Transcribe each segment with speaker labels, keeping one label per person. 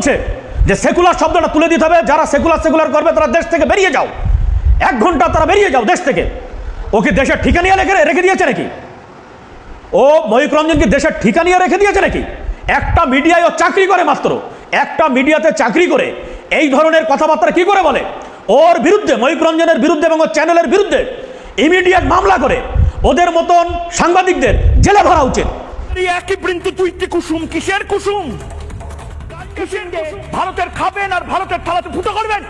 Speaker 1: বলছে যে সেকুলার শব্দটা তুলে দিতে হবে, যারা সেকুলার সেকুলার করবে, তারা দেশ থেকে বেরিয়ে যাও। এক ঘণ্টা তারা বেরিয়ে যাও দেশ থেকে। ওকে দেশের ঠিকানিয়া রেখে রেখে দিয়েছে নাকি? ও মহিক রঞ্জনকে দেশের ঠিকানিয়া রেখে দিয়েছে নাকি? একটা মিডিয়ায় ও চাকরি করে মাত্র। একটা মিডিয়াতে চাকরি করে। এই ধরনের কথাবার্তা কি করে বলে? ওর বিরুদ্ধে মহিক রঞ্জনের বিরুদ্ধে এবং চ্যানেলের বিরুদ্ধে ইমিডিয়েট মামলা করে। ওদের মতন সাংবাদিকদের জেলে ভরা উচিত।
Speaker 2: একই বৃন্ত দুইটি কুসুম, কিসের কুসুম? ভারতের খাবেন আর ভারতের থালাতে ফুটো করবেন।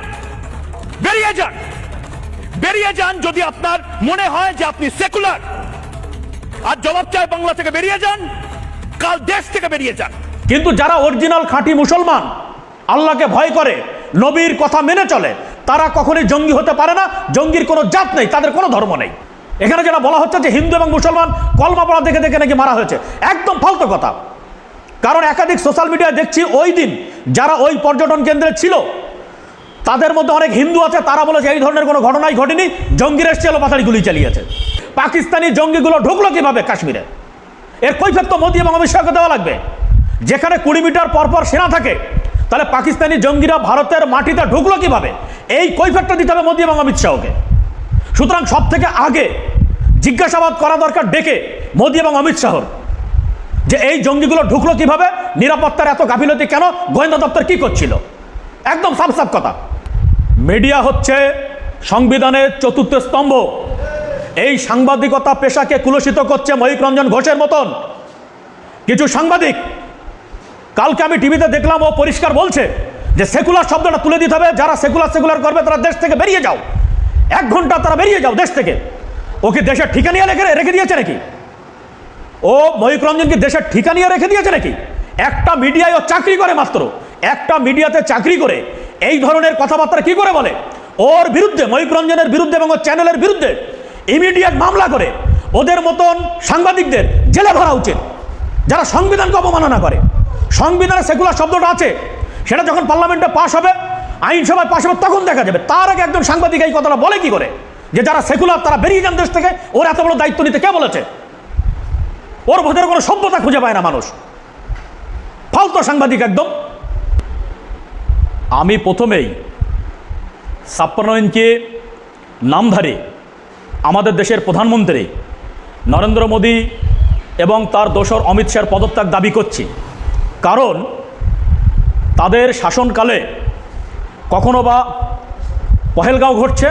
Speaker 2: বেরিয়ে যান। বেরিয়ে যান যদি আপনার মনে হয় যে আপনি সেকুলার আর জবাব চায় বাংলা থেকে বেরিয়ে যান। কাল দেশ থেকে বেরিয়ে যান।
Speaker 1: কিন্তু যারা অরিজিনাল খাঁটি মুসলমান, আল্লাহকে ভয় করে, নবীর কথা মেনে চলে, তারা কখনোই জঙ্গি হতে পারে না। জঙ্গির কোনো জাত নেই, তাদের কোনো ধর্ম নেই। এখানে যেটা বলা হচ্ছে যে হিন্দু এবং মুসলমান কলমা পড়া দেখে দেখে নাকি মারা হয়েছে। একদম ফালতু কথা। কারণ একাধিক সোশ্যাল মিডিয়ায় দেখছি ওই দিন যারা ওই পর্যটন কেন্দ্রে ছিল, তাদের মধ্যে অনেক হিন্দু আছে, তারা বলেছে এই ধরনের কোনো ঘটনাই ঘটেনি, জঙ্গির এসছে পাতাড়ি গুলি চালিয়েছে। পাকিস্তানি জঙ্গিগুলো ঢুকলো কীভাবে কাশ্মীরে? এর কৈফিয়ত তো মোদী এবং অমিত শাহকে দেওয়া লাগবে। যেখানে কুড়ি মিটার পরপর সেনা থাকে, তাহলে পাকিস্তানি জঙ্গিরা ভারতের মাটিতে ঢুকলো কীভাবে? এই কৈফিয়তটা দিতে হবে মোদী এবং অমিত শাহকে। সুতরাং সব থেকে আগে জিজ্ঞাসাবাদ করা দরকার ডেকে মোদী এবং অমিত শাহর। যে এই জঙ্গিগুলো ঢুকলো কীভাবে? নিরাপত্তার এত গাফিলতি কেন? গোয়েন্দা দপ্তর কি করছিল? একদম সাফ সাফ কথা। মিডিয়া হচ্ছে সংবিধানের চতুর্থ স্তম্ভ। এই সাংবাদিকতা পেশাকে কুলসিত করছে মহিক রঞ্জন ঘোষের মতন। কিছু সাংবাদিক, কালকে আমি টিভিতে দেখলাম, ও পরিষ্কার বলছে যে সেকুলার শব্দটা তুলে দিতে হবে, যারা সেকুলার সেকুলার করবে, তারা দেশ থেকে বেরিয়ে যাও। এক ঘণ্টা তারা বেরিয়ে যাও দেশ থেকে। ওকে দেশের ঠিকানিয়া রেখে রেখে দিয়েছে নাকি? ও মহিক রঞ্জনকে দেশের ঠিকানিয়া রেখে দিয়েছে নাকি? একটা মিডিয়ায় ও চাকরি করে মাত্র। একটা মিডিয়াতে চাকরি করে। এই ধরনের কথাবার্তা কি করে বলে? ওর বিরুদ্ধে, মহিক রঞ্জনের বিরুদ্ধে এবং ওর চ্যানেলের বিরুদ্ধে ইমিডিয়েট মামলা করে। ওদের মতন সাংবাদিকদের জেলে ভরা উচিত। যারা সংবিধানকে অবমাননা করে। সংবিধানে সেকুলার শব্দটা আছে। সেটা যখন পার্লামেন্টে পাশ হবে, আইনসভায় পাশ হবে, তখন দেখা যাবে। তার আগে একজন সাংবাদিক এই কথাটা বলে কি করে? যে যারা সেকুলার, তারা বেরিয়ে যান দেশ থেকে। ওর এত বড় দায়িত্ব নিতে কে বলেছে? ওর ভেতরে কোনো সভ্যতা খুঁজে পায় না মানুষ। ফালতু সাংবাদিক একদম। আমি প্রথমেই ছাপ্পান্নকে নামধারী আমাদের দেশের প্রধানমন্ত্রী নরেন্দ্র মোদী এবং তার দোসর অমিত শাহর পদত্যাগ দাবি করছি। কারণ তাদের শাসনকালে কখনো বা পহেলগাঁও ঘটছে,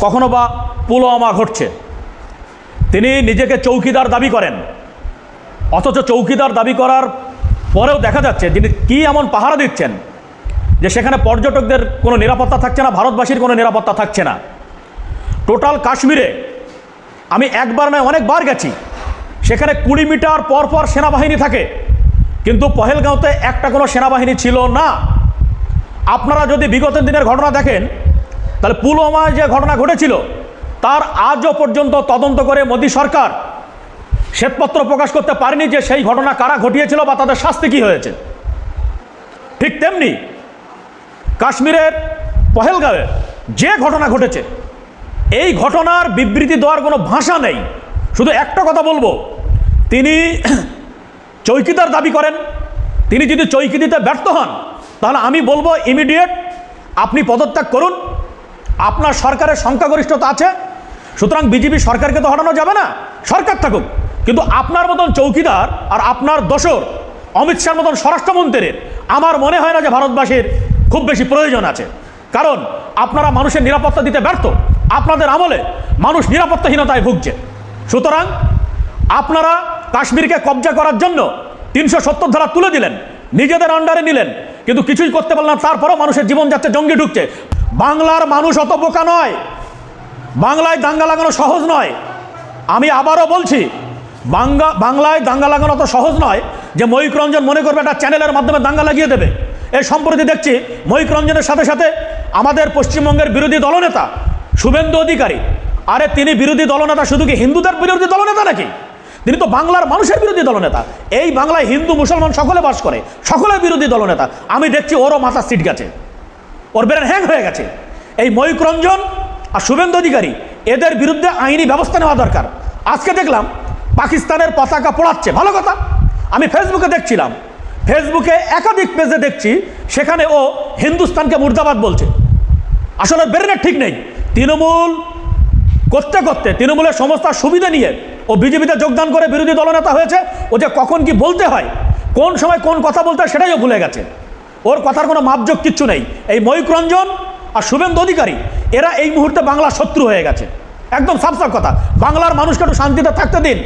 Speaker 1: কখনো বা পুলওয়ামা ঘটছে। তিনি নিজেকে চৌকিদার দাবি করেন। অথচ চৌকিদার দাবি করার পরেও দেখা যাচ্ছে যিনি কী এমন পাহারা দিচ্ছেন যে সেখানে পর্যটকদের কোনো নিরাপত্তা থাকছে না, ভারতবাসীর কোনো নিরাপত্তা থাকছে না। টোটাল কাশ্মীরে আমি একবার নয়, অনেকবার গেছি। সেখানে কুড়ি মিটার পর পর সেনাবাহিনী থাকে। কিন্তু পহেলগাঁওতে একটা কোনো সেনাবাহিনী ছিল না। আপনারা যদি বিগত দিনের ঘটনা দেখেন, তাহলে পুলওয়ামায় যে ঘটনা ঘটেছিল, তার আজও পর্যন্ত তদন্ত করে মোদী সরকার শ্বেতপত্র প্রকাশ করতে পারেনি যে সেই ঘটনা কারা ঘটিয়েছিল বা তাদের শাস্তি কী হয়েছে। ঠিক তেমনি কাশ্মীরের পহেলগাঁওয়ে যে ঘটনা ঘটেছে, এই ঘটনার বিবৃতি দেওয়ার কোনো ভাষা নেই। শুধু একটা কথা বলব, তিনি চৌকিদার দাবি করেন, তিনি যদি চৌকি দিতে ব্যর্থ হন, তাহলে আমি বলব ইমিডিয়েট আপনি পদত্যাগ করুন, আপনার সরকারের সংখ্যাগরিষ্ঠতা আছে, সুতরাং বিজেপি সরকারকে তো হটানো যাবে না, সরকার থাকুক। কিন্তু আপনার মতন চৌকিদার আর আপনার দোসর অমিত শাহর মতন স্বরাষ্ট্রমন্ত্রীর আমার মনে হয় না যে ভারতবাসীর খুব বেশি প্রয়োজন আছে। কারণ আপনারা মানুষের নিরাপত্তা দিতে ব্যর্থ। আপনাদের আমলে মানুষ নিরাপত্তাহীনতায় ভুগছে। সুতরাং আপনারা কাশ্মীরকে কবজা করার জন্য তিনশো সত্তর ধারা তুলে দিলেন, নিজেদের আন্ডারে নিলেন, কিন্তু কিছুই করতে পারলেন তারপরেও মানুষের জীবন যাচ্ছে জঙ্গি ঢুকছে। বাংলার মানুষ অত বোকা নয়। বাংলায় দাঙ্গা লাগানো সহজ নয়। আমি আবারও বলছি বাংলা বাংলায় দাঙ্গা লাগানো অত সহজ নয় যে ময়ূক রঞ্জন মনে করবে একটা চ্যানেলের মাধ্যমে দাঙ্গা লাগিয়ে দেবে। এই সম্প্রতি দেখছি ময়ূক রঞ্জনের সাথে সাথে আমাদের পশ্চিমবঙ্গের বিরোধী দলনেতা শুভেন্দু অধিকারী, আরে তিনি বিরোধী দলনেতা শুধু কি হিন্দুদের বিরোধী দলনেতা নাকি? তিনি তো বাংলার মানুষের বিরোধী দলনেতা। এই বাংলায় হিন্দু, মুসলমান সকলে বাস করে সকলের বিরোধী দলনেতা। আমি দেখছি ওরও মাথা সিট গেছে। ওর বেরেন হ্যাং হয়ে গেছে। এই ময়ূক রঞ্জন আর শুভেন্দু অধিকারী, এদের বিরুদ্ধে আইনি ব্যবস্থা নেওয়া দরকার। আজকে দেখলাম পাকিস্তানের পতাকা পোড়াচ্ছে। ভালো কথা। আমি ফেসবুকে দেখছিলাম। ফেসবুকে একাধিক পেজে দেখছি, সেখানে ও হিন্দুস্তানকে মুর্দাবাদ বলছে। আসলে ব্রেনের ঠিক নেই। তৃণমূল করতে করতে, তৃণমূলের সমস্ত সুবিধা নিয়ে ও বিজেপিতে যোগদান করে বিরোধী দলনেতা হয়েছে। ও যে কখন কি বলতে হয়, কোন সময় কোন কথা বলতে হয়, সেটাই ও ভুলে গেছে। ওর কথার কোনো মাপযোগ কিচ্ছু নেই। এই ময়ূক রঞ্জন আর শুভেন্দু অধিকারী, এরা এই মুহূর্তে বাংলা শত্রু হয়ে গেছে। একদম সাফ সাফ কথা। বাংলার মানুষকে একটু শান্তিতে থাকতে দিন।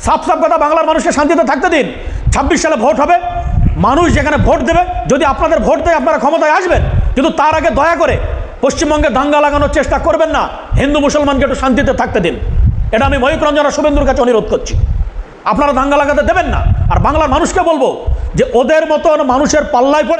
Speaker 1: সাফ সাফ কথা, বাংলার মানুষকে শান্তিতে থাকতে দিন। ছাব্বিশ সালে ভোট হবে। মানুষ যেখানে ভোট দেবে, যদি আপনাদের ভোট দেয়, আপনারা ক্ষমতায় আসবেন। কিন্তু তার আগে দয়া করে পশ্চিমবঙ্গে দাঙ্গা লাগানোর চেষ্টা করবেন না। হিন্দু মুসলমানকে একটু শান্তিতে থাকতে দিন। এটা আমি ময়ূক রঞ্জন আর শুভেন্দুর কাছে অনুরোধ করছি। আপনারা দাঙ্গা লাগাতে দেবেন না। আর বাংলার মানুষকে বলব যে ওদের মতন মানুষের পাল্লায় পড়ে